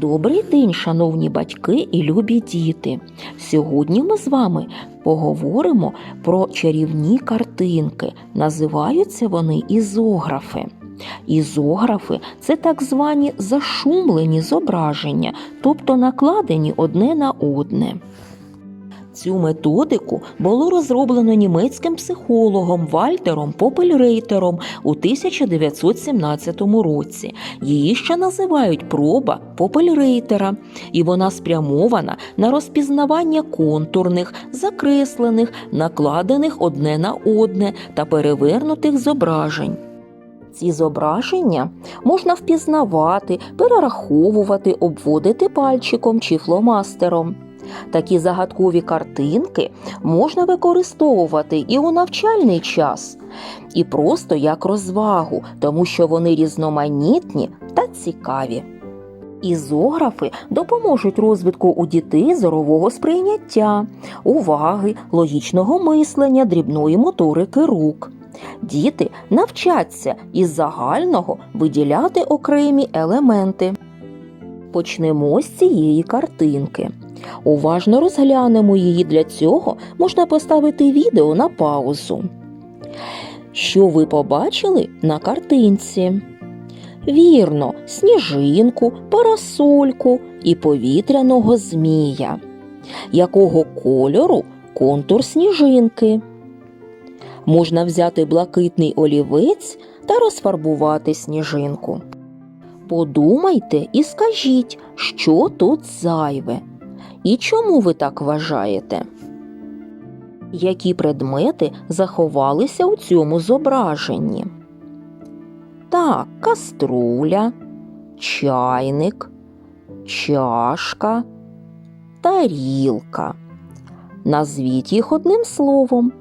Добрий день, шановні батьки і любі діти. Сьогодні ми з вами поговоримо про чарівні картинки. Називаються вони ізографи. Ізографи це так звані зашумлені зображення, тобто накладені одне на одне. Цю методику було розроблено німецьким психологом Вальтером Попельрейтером у 1917 році. Її ще називають проба Попельрейтера, і вона спрямована на розпізнавання контурних, закреслених, накладених одне на одне та перевернутих зображень. Ці зображення можна впізнавати, перераховувати, обводити пальчиком чи фломастером. Такі загадкові картинки можна використовувати і у навчальний час, і просто як розвагу, тому що вони різноманітні та цікаві. Ізографи допоможуть розвитку у дітей зорового сприйняття, уваги, логічного мислення, дрібної моторики рук. Діти навчаться із загального виділяти окремі елементи. Почнемо з цієї картинки. Уважно розглянемо її для цього можна поставити відео на паузу. Що ви побачили на картинці? Вірно, сніжинку, парасольку і повітряного змія. Якого кольору контур сніжинки? Можна взяти блакитний олівець та розфарбувати сніжинку. Подумайте і скажіть, що тут зайве. І чому ви так вважаєте? Які предмети заховалися у цьому зображенні? Так, каструля, чайник, чашка, тарілка. Назвіть їх одним словом.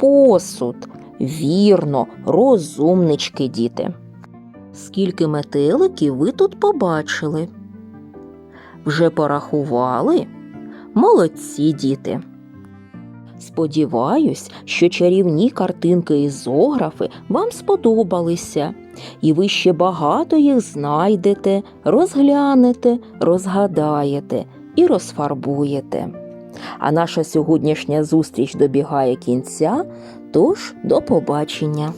Посуд. Вірно, розумнички, діти. Скільки метеликів ви тут побачили? Вже порахували? Молодці діти. Сподіваюсь, що чарівні картинки і зографи вам сподобалися, і ви ще багато їх знайдете, розглянете, розгадаєте і розфарбуєте. А наша сьогоднішня зустріч добігає кінця, тож до побачення!